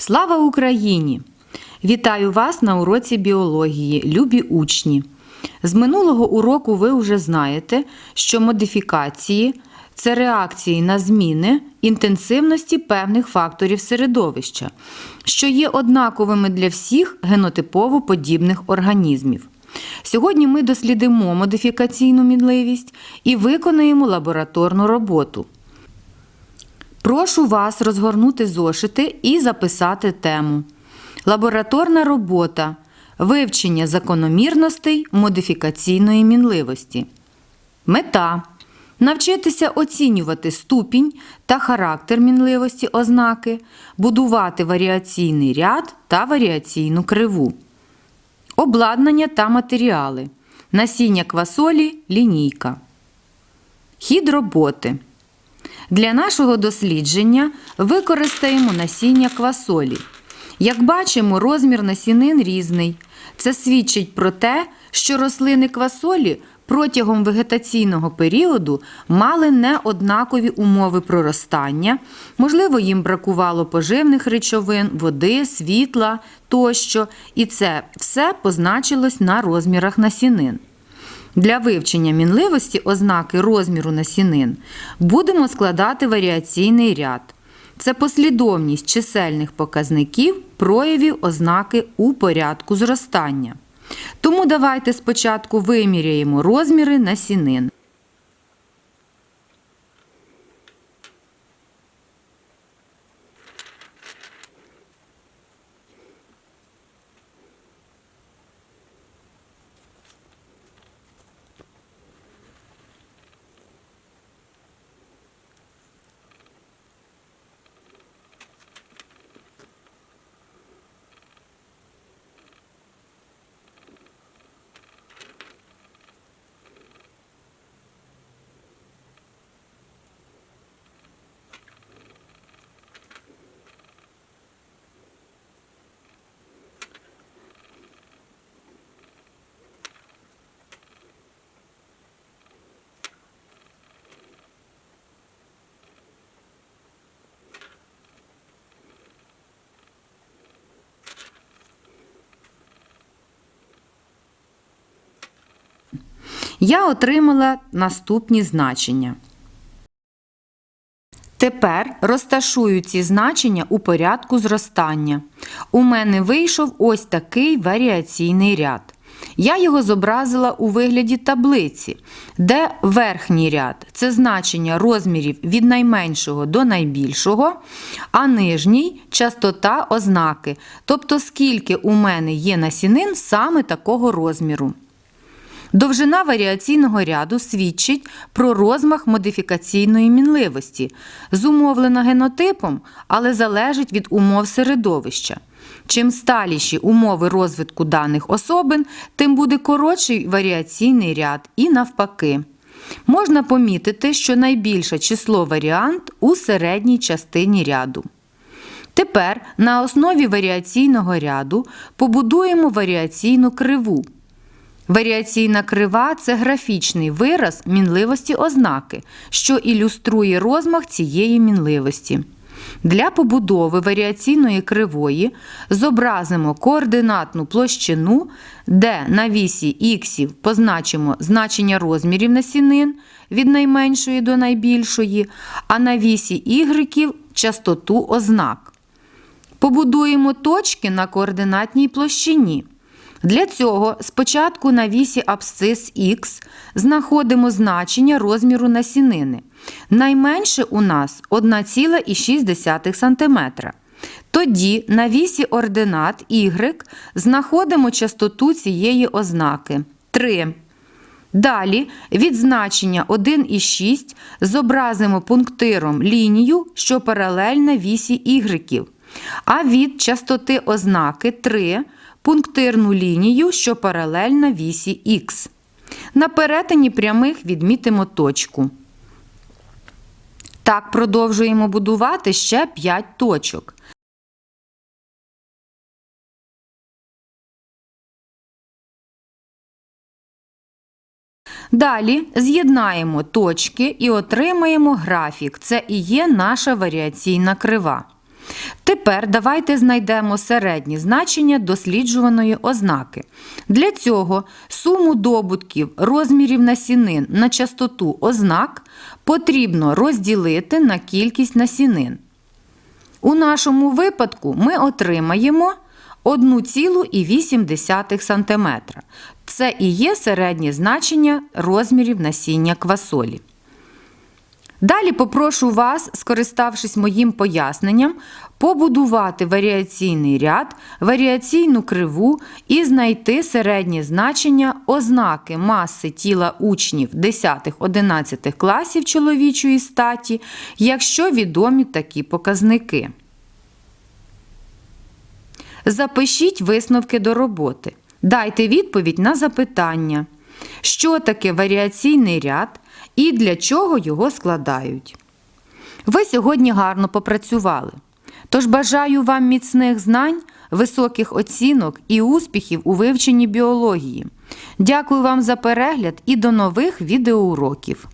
Слава Україні! Вітаю вас на уроці біології, любі учні. З минулого уроку ви вже знаєте, що модифікації це реакції на зміни інтенсивності певних факторів середовища, що є однаковими для всіх генотипово подібних організмів. Сьогодні ми дослідимо модифікаційну мінливість і виконаємо лабораторну роботу. Прошу вас розгорнути зошити і записати тему. Лабораторна робота. Вивчення закономірностей модифікаційної мінливості. Мета. Навчитися оцінювати ступінь та характер мінливості ознаки, будувати варіаційний ряд та варіаційну криву. Обладнання та матеріали. Насіння квасолі, лінійка. Хід роботи. Для нашого дослідження використаємо насіння квасолі. Як бачимо, розмір насінин різний. Це свідчить про те, що рослини квасолі протягом вегетаційного періоду мали неоднакові умови проростання, можливо, їм бракувало поживних речовин, води, світла тощо, і це все позначилось на розмірах насінин. Для вивчення мінливості ознаки розміру насінин будемо складати варіаційний ряд. Це послідовність чисельних показників проявів ознаки у порядку зростання. Тому давайте спочатку виміряємо розміри насінин. Я отримала наступні значення. Тепер розташую ці значення у порядку зростання. У мене вийшов ось такий варіаційний ряд. Я його зобразила у вигляді таблиці, де верхній ряд це значення розмірів від найменшого до найбільшого, а нижній частота ознаки, тобто скільки у мене є насінин саме такого розміру. Довжина варіаційного ряду свідчить про розмах модифікаційної мінливості, зумовлена генотипом, але залежить від умов середовища. Чим сталіші умови розвитку даних особин, тим буде коротший варіаційний ряд і навпаки. Можна помітити, що найбільше число варіант у середній частині ряду. Тепер на основі варіаційного ряду побудуємо варіаційну криву. Варіаційна крива це графічний вираз мінливості ознаки, що ілюструє розмах цієї мінливості. Для побудови варіаційної кривої зобразимо координатну площину, де на вісі іксів позначимо значення розмірів насінин від найменшої до найбільшої, а на вісі ігреків частоту ознак. Побудуємо точки на координатній площині. Для цього спочатку на вісі абсцис Х знаходимо значення розміру насінини. Найменше у нас 1,6 см. Тоді на вісі ординат Y знаходимо частоту цієї ознаки 3. Далі від значення 1,6 зобразимо пунктиром лінію, що паралельна вісі Y. А від частоти ознаки 3 пунктирну лінію, що паралельна вісі Х. На перетині прямих відмітимо точку. Так продовжуємо будувати ще 5 точок. Далі з'єднаємо точки і отримаємо графік. Це і є наша варіаційна крива. Тепер давайте знайдемо середні значення досліджуваної ознаки. Для цього суму добутків розмірів насінин на частоту ознак потрібно розділити на кількість насінин. У нашому випадку ми отримаємо 1,8 см. Це і є середнє значення розмірів насіння квасолі. Далі попрошу вас, скориставшись моїм поясненням, побудувати варіаційний ряд, варіаційну криву і знайти середнє значення ознаки маси тіла учнів 10-11 класів чоловічої статі, якщо відомі такі показники. Запишіть висновки до роботи. Дайте відповідь на запитання, що таке варіаційний ряд і для чого його складають. Ви сьогодні гарно попрацювали. Тож бажаю вам міцних знань, високих оцінок і успіхів у вивченні біології. Дякую вам за перегляд і до нових відеоуроків.